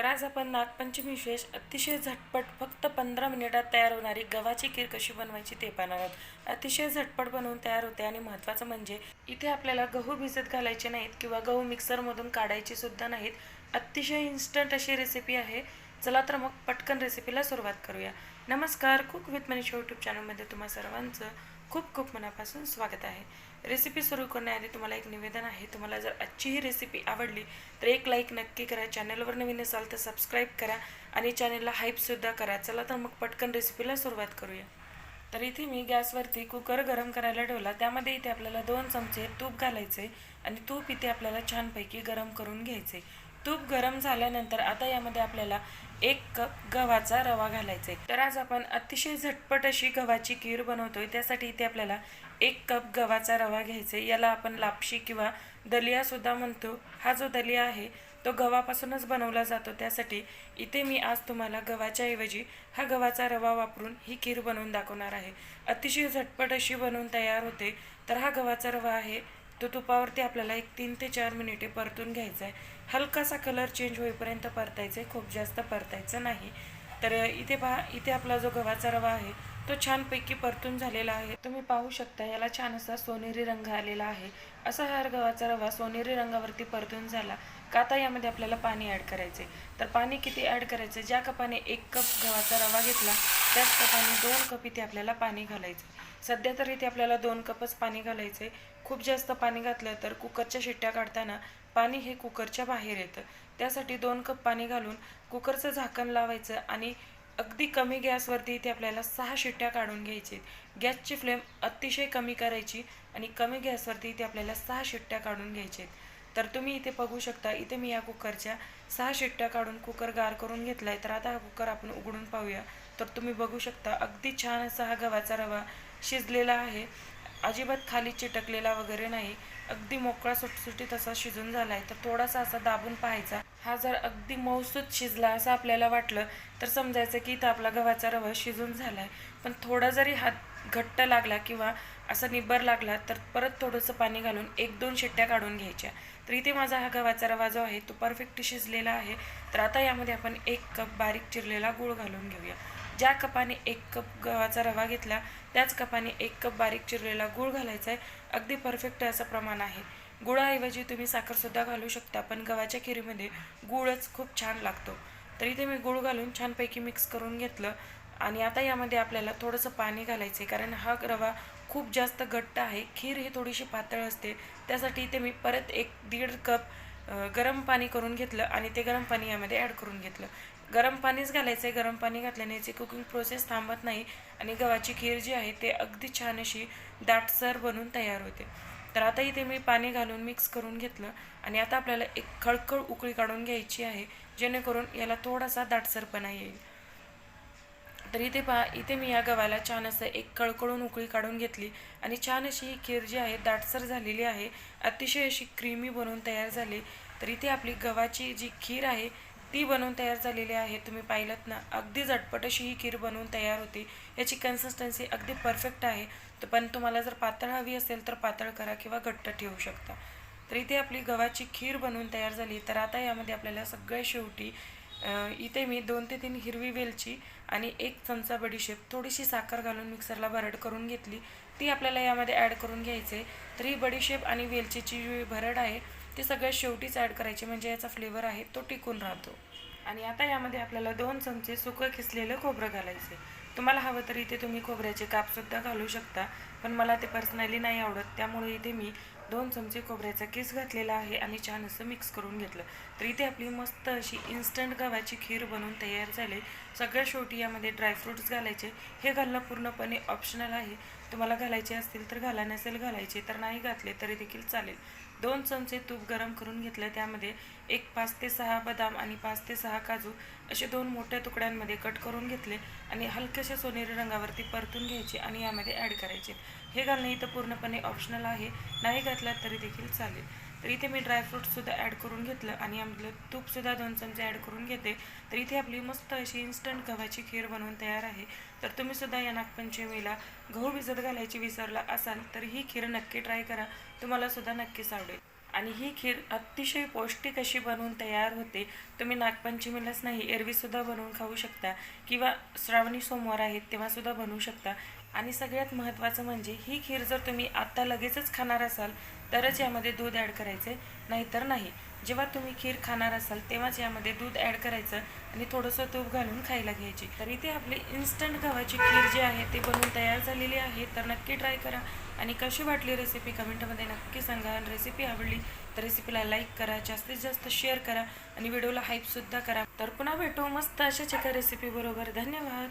तर आज आपण नागपंचमी विशेष अतिशय झटपट फक्त पंधरा मिनिटात तयार होणारी गव्हाची खीर कशी बनवायची ते पाहणार आहोत. अतिशय झटपट बनवून तयार होते आणि महत्त्वाचं म्हणजे इथे आपल्याला गहू भिजत घालायचे नाहीत किंवा गहू मिक्सरमधून काढायचे सुद्धा नाहीत. अतिशय इन्स्टंट अशी रेसिपी आहे. चला तर मग पटकन रेसिपीला सुरुवात करूया. नमस्कार कुक विथ मनीष यूट्यूब चॅनलमध्ये तुम्हा सर्वांचं खूप खूप मनापासून स्वागत आहे. रेसिपी सुरू करण्याआधी तुम्हाला एक निवेदन आहे. तुम्हाला जर आजची ही रेसिपी आवडली तर एक लाईक नक्की करा. चॅनलवर नवीन असाल तर सबस्क्राईब करा आणि चॅनलला हाईपसुद्धा करा. चला तर मग पटकन रेसिपीला सुरुवात करूया. तर इथे मी गॅसवरती कुकर गरम करायला ठेवला. त्यामध्ये इथे आपल्याला दोन चमचे तूप घालायचे आणि तूप इथे आपल्याला छानपैकी गरम करून घ्यायचे. तूप गरम झाल्यानंतर आता यामध्ये आपल्याला एक कप गव्हाचा रवा घालायचा आहे. तर आज आपण अतिशय झटपट अशी गव्हाची खीर बनवतोय. त्यासाठी इथे आपल्याला एक कप गव्हाचा रवा घ्यायचा आहे. याला आपण लापशी किंवा दलिया सुद्धा म्हणतो. हा जो दलिया आहे तो गव्हापासूनच बनवला जातो. त्यासाठी इथे मी आज तुम्हाला गव्हाच्या ऐवजी हा गव्हाचा रवा वापरून ही खीर बनवून दाखवणार आहे. अतिशय झटपट अशी बनवून तयार होते. तर हा गव्हाचा रवा आहे. तो तुपावरती आपल्याला एक तीन ते चार मिनिटे परतून घ्यायचा आहे. हलकासा कलर चेंज होईपर्यंत परतायचं आहे खूप जास्त परतायचं नाही. तर इथे पहा इथे आपला जो गव्हाचा रवा आहे तो छानपैकी परतून झालेला आहे. तुम्ही पाहू शकता याला छान असा सोनेरी रंग आलेला आहे. असा हा गव्हाचा रवा सोनेरी रंगावरती परतून झाला का आता यामध्ये आपल्याला पाणी ॲड करायचे तर पाणी किती ॲड करायचं ज्या कपाने एक कप गव्हाचा रवा घेतला त्याच कपाने दोन कप इथे आपल्याला पाणी घालायचं सध्या तर इथे आपल्याला दोन कपच पाणी घालायचे खूप जास्त पाणी घातलं तर कुकरच्या शिट्ट्या काढताना पाणी हे कुकरच्या बाहेर येतं. त्यासाठी दोन कप पाणी घालून कुकरचं झाकण लावायचं आणि अगदी कमी गॅसवरती इथे आपल्याला सहा शिट्ट्या काढून घ्यायचे. गॅसची फ्लेम अतिशय कमी करायची आणि कमी गॅसवरती इथे आपल्याला सहा शिट्ट्या काढून घ्यायचे. तर तुम्ही इथे बघू शकता इथे मी या कुकरच्या सहा शिट्ट्या काढून कुकर गार करून घेतला आहे तर आता हा कुकर आपण उघडून पाहूया. तर तुम्ही बघू शकता अगदी छान असा हा गव्हाचा रवा शिजलेला आहे. अजिबात खाली चिटकलेला वगैरे नाही. अगदी मोकळा सुटसुटीत असा शिजून झाला आहे तर थोडासा असा दाबून पाहायचा. हा जर अगदी मऊसूत शिजला असं आपल्याला वाटलं तर समजायचं की इथं आपला गव्हाचा रवा शिजून झाला आहे पण थोडा जरी हात घट्ट लागला किंवा असा निब्बर लागला तर परत थोडंसं पाणी घालून एक दोन शिट्ट्या काढून घ्यायच्या. तर इथे माझा हा गव्हाचा रवा जो आहे तो परफेक्ट शिजलेला आहे. तर आता यामध्ये आपण एक कप बारीक चिरलेला गूळ घालून घेऊया. ज्या कपाने एक कप गव्हाचा रवा घेतला त्याच कपाने एक कप बारीक चिरलेला गूळ घालायचा आहे अगदी परफेक्ट असं प्रमाण आहे. गुळाऐवजी तुम्ही साखरसुद्धा घालू शकता पण गव्हाच्या खिरीमध्ये गूळच खूप छान लागतो. तर इथे मी गूळ घालून छानपैकी मिक्स करून घेतलं आणि आता यामध्ये आपल्याला थोडंसं पाणी घालायचं आहे कारण हा रवा खूप जास्त घट्ट आहे. खीर ही थोडीशी पातळ असते त्यासाठी इथे मी परत एक दीड कप गरम पाणी करून घेतलं आणि ते गरम पाणी यामध्ये ॲड करून घेतलं. गरम पाणीच घालायचं आहे गरम पाणी घातल्याने याची कुकिंग प्रोसेस थांबत नाही आणि गव्हाची खीर जी आहे ते अगदी छान अशी दाटसर बनून तयार होते. तर आता इथे मी पाणी घालून मिक्स करून घेतलं आणि आता आपल्याला एक खळखळ उकळी काढून घ्यायची आहे जेणेकरून याला थोडासा दाटसरपणा येईल. तर इथे पहा इथे मी या गव्हाला छान असं एक कळकळून उकळी काढून घेतली आणि छान अशी ही खीर जी आहे दाटसर झालेली आहे. अतिशय अशी क्रीमी बनवून तयार झाली. तर इथे आपली गव्हाची जी खीर आहे ती बनवून तयार झालेली आहे. तुम्ही पाहिलं ना अगदी झटपट अशी ही खीर बनवून तयार होते. याची कन्सिस्टन्सी अगदी परफेक्ट आहे. तर पण तुम्हाला जर पातळ हवी असेल तर पातळ करा किंवा घट्ट ठेवू शकता. तर इथे आपली गव्हाची खीर बनवून तयार झाली. तर आता यामध्ये आपल्याला सगळ्या शेवटी इथे मी दोन ते तीन हिरवी वेलची आणि एक चमचा बडीशेप थोडीशी साखर घालून मिक्सरला भरड करून घेतली. ती आपल्याला यामध्ये ॲड करून घ्यायचे. तर ही बडीशेप आणि वेलचीची जी भरड आहे ती सगळ्यात शेवटीच ॲड करायचे म्हणजे याचा फ्लेवर आहे तो टिकून राहतो. आणि आता यामध्ये आपल्याला दोन चमचे सुकं खिसलेलं खोबरं घालायचे तुम्हाला हवं तर इथे तुम्ही खोबऱ्याचे कापसुद्धा घालू शकता पण मला ते पर्सनली नाही आवडत. त्यामुळे इथे मी दोन चमचे खोबऱ्याचा किस घातलेला आहे आणि छान असं मिक्स करून घेतलं. तर इथे आपली मस्त अशी इन्स्टंट गव्हाची खीर बनवून तयार झाली. सगळ्या शेवटी यामध्ये ड्रायफ्रूट्स घालायचे. हे घालणं पूर्णपणे ऑप्शनल आहे. तुम्हाला घालायचे असतील तर घाला नसेल घालायचे तर नाही घातले तरी देखील चालेल. दोन चमचे तूप गरम करून घेतलं त्यामध्ये एक पाच ते सहा बदाम आणि पाच ते सहा काजू असे दोन मोठ्या तुकड्यांमध्ये कट करून घेतले आणि हलक्याशा सोनेरी रंगावरती परतून घ्यायचे आणि यामध्ये ॲड करायचे. हे घालणे इथं पूर्णपणे ऑप्शनल आहे. नाही घातलं तरी देखील चालेल. तर इथे मी ड्रायफ्रूटसुद्धा ॲड करून घेतलं आणि आपलं तूपसुद्धा दोन चमचे ॲड करून घेते. तर इथे आपली मस्त अशी इन्स्टंट गव्हाची खीर बनवून तयार आहे. तर तुम्हीसुद्धा या नागपंचमीला गहू भिजत घालायची विसरला असाल तर ही खीर नक्की ट्राय करा. तुम्हाला सुद्धा नक्कीच आवडेल. आणि ही खीर अतिशय पौष्टिक अशी बनवून तयार होते. तुम्ही नागपंचमीलाच नाही एरवीसुद्धा बनवून खाऊ शकता. किंवा श्रावणी सोमवार आहेत तेव्हासुद्धा बनवू शकता. आणि सगळ्यात महत्त्वाचं म्हणजे ही खीर जर तुम्ही आत्ता लगेचच खाणार असाल तरच यामध्ये दूध ॲड करायचे नाहीतर नाही. जेव्हा तुम्ही खीर खाणार असाल तेव्हाच यामध्ये दूध ॲड करायचं आणि थोडंसं तूप घालून खायला घ्यायची. तर इथे आपली इन्स्टंट गव्हाची खीर जी आहे ती बनवून तयार झालेली आहे. तर नक्की ट्राय करा आणि कशी वाटली रेसिपी कमेंटमध्ये नक्की सांगा. आणि रेसिपी आवडली तर रेसिपीला लाईक करा जास्तीत जास्त शेअर करा आणि व्हिडिओला हाईपसुद्धा करा. तर पुन्हा भेटू मस्त अशाच एका रेसिपी बरोबर. धन्यवाद.